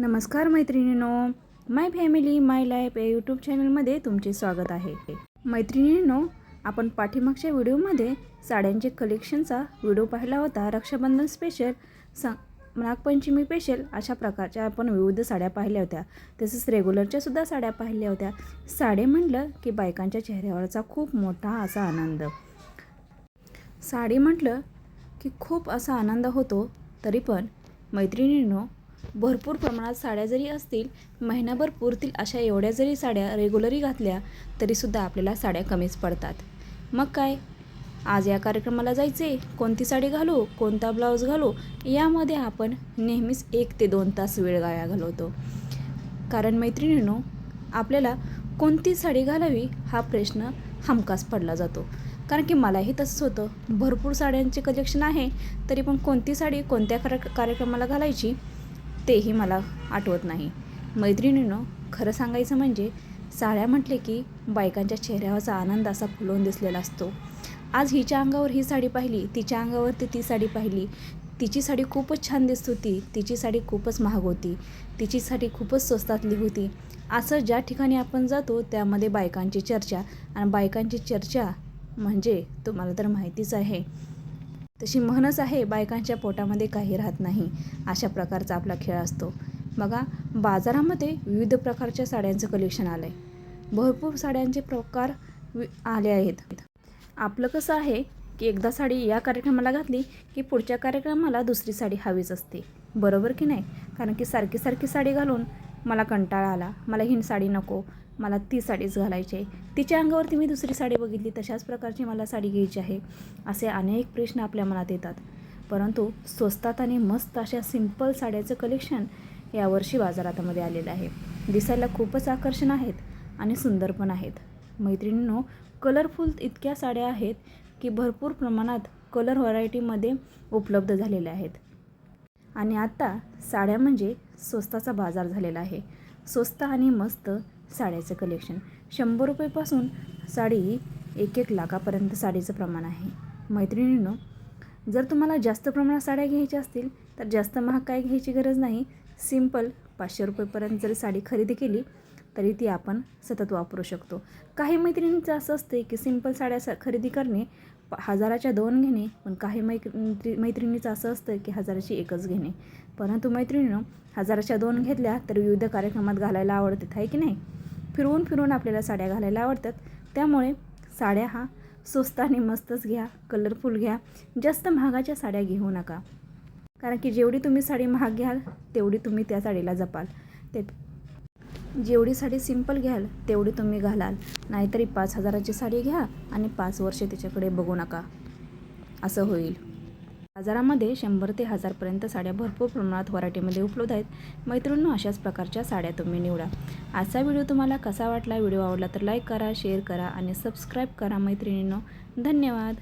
नमस्कार मैत्रिणींनो. My family my life या यूट्यूब चॅनलमध्ये तुमचे स्वागत आहे. मैत्रिणींनो आपण पाठीमागच्या व्हिडिओमध्ये साड्यांचे कलेक्शनचा व्हिडिओ पाहिला होता. रक्षाबंधन स्पेशल सा नागपंचमी स्पेशल अशा प्रकारच्या आपण विविध साड्या पाहिल्या होत्या. तसेच रेग्युलरच्या सुद्धा साड्या पाहिल्या होत्या. साडे म्हटलं की बायकांच्या चेहऱ्यावरचा खूप मोठा असा आनंद. साडी म्हटलं की खूप असा आनंद होतो तरी पण मैत्रिणींनो भरपूर प्रमाणात साड्या जरी असतील महिनाभर पुरतील अशा एवढ्या जरी साड्या रेग्युलरी घातल्या तरीसुद्धा आपल्याला साड्या कमीच पडतात. मग काय? आज या कार्यक्रमाला जायचे कोणती साडी घालू कोणता ब्लाऊज घालू यामध्ये आपण नेहमीच एक ते दोन तास वेळ गाया घालवतो. कारण मैत्रिणींनो आपल्याला कोणती साडी घालावी हा प्रश्न हमखास पडला जातो. कारण की मलाही तसंच होतं. भरपूर साड्यांचे कलेक्शन आहे तरी पण कोणती साडी कोणत्या कार्य कार्यक्रमाला घालायची तेही मला आठवत नाही. मैत्रिणीनं खरं सांगायचं म्हणजे साड्या म्हटले की बायकांच्या चेहऱ्यावरचा आनंद असा फुलवून दिसलेला असतो. आज हिच्या अंगावर ही साडी पाहिली तिच्या अंगावरती ती साडी पाहिली. तिची साडी खूपच छान दिसत होती तिची साडी खूपच महाग होती तिची साडी खूपच स्वस्तातली होती. असं ज्या ठिकाणी आपण जातो त्यामध्ये बायकांची चर्चा आणि बायकांची चर्चा म्हणजे तुम्हाला तर माहितीच आहे. तशी म्हणच आहे बायकांच्या पोटामध्ये काही राहत नाही. अशा प्रकारचा आपला खेळ असतो. बघा बाजारामध्ये विविध प्रकारच्या साड्यांचं कलेक्शन आलं आहे भरपूर साड्यांचे प्रकार वि आले आहेत. आपलं कसं आहे की एकदा साडी या कार्यक्रमाला घातली की पुढच्या कार्यक्रमाला दुसरी साडी हवीच असते. बरोबर की नाही? कारण की सारखी सारखी साडी घालून मला कंटाळा आला. मला ही साडी नको. मला ती साडीच घालायची आहे. तिच्या अंगावरती मी दुसरी साडी बघितली. तशाच प्रकारची मला साडी घ्यायची आहे. असे अनेक प्रश्न आपल्या मनात येतात. परंतु स्वस्तात आणि मस्त अशा सिंपल साड्याचं कलेक्शन यावर्षी बाजारामध्ये आलेलं आहे. दिसायला खूपच आकर्षण आहेत आणि सुंदर पण आहेत. मैत्रिणींनो कलरफुल इतक्या साड्या आहेत की भरपूर प्रमाणात कलर व्हरायटीमध्ये उपलब्ध झालेल्या आहेत. आणि आता साड्या म्हणजे स्वस्ताचा बाजार झालेला आहे. स्वस्त आणि मस्त साड्याचं कलेक्शन शंभर रुपयेपासून साडी एक एक लाखापर्यंत साडीचं प्रमाण आहे. मैत्रिणींनो जर तुम्हाला जास्त प्रमाणात साड्या घ्यायच्या असतील तर जास्त महाग काय घ्यायची गरज नाही. सिंपल पाचशे रुपयेपर्यंत जरी साडी खरेदी केली तरी ती आपण सतत वापरू शकतो. काही मैत्रिणींचं असं असते की सिंपल साड्या सा खरेदी करणे हजाराच्या दोन घेणे पण काही मैत्री मैत्रिणीचं असं असतं की हजाराची एकच घेणे. परंतु मैत्रिणीनं हजाराच्या दोन घेतल्या तर विविध कार्यक्रमात घालायला आवडतात आहे की नाही? फिरवून फिरवून आपल्याला साड्या घालायला आवडतात. त्यामुळे साड्या हा स्वस्त आणि मस्तच घ्या कलरफुल घ्या. जास्त महागाच्या साड्या घेऊ नका. कारण की जेवढी तुम्ही साडी महाग घ्याल तेवढी तुम्ही त्या साडीला जपाल. ते जेवढी साडी सिंपल घ्याल तेवढी तुम्ही घालाल. नाहीतरी पाच हजाराची साडी घ्या आणि पाच वर्षे तिच्याकडे बघू नका. असं होईल. बाजारामध्ये शंभर ते हजारपर्यंत साड्या भरपूर प्रमाणात व्हरायटीमध्ये उपलब्ध आहेत. मैत्रिणींनो अशाच प्रकारच्या साड्या तुम्ही निवडा. आजचा व्हिडिओ तुम्हाला कसा वाटला व्हिडिओ आवडला तर लाईक करा शेअर करा आणि सबस्क्राईब करा मैत्रिणींनो. धन्यवाद.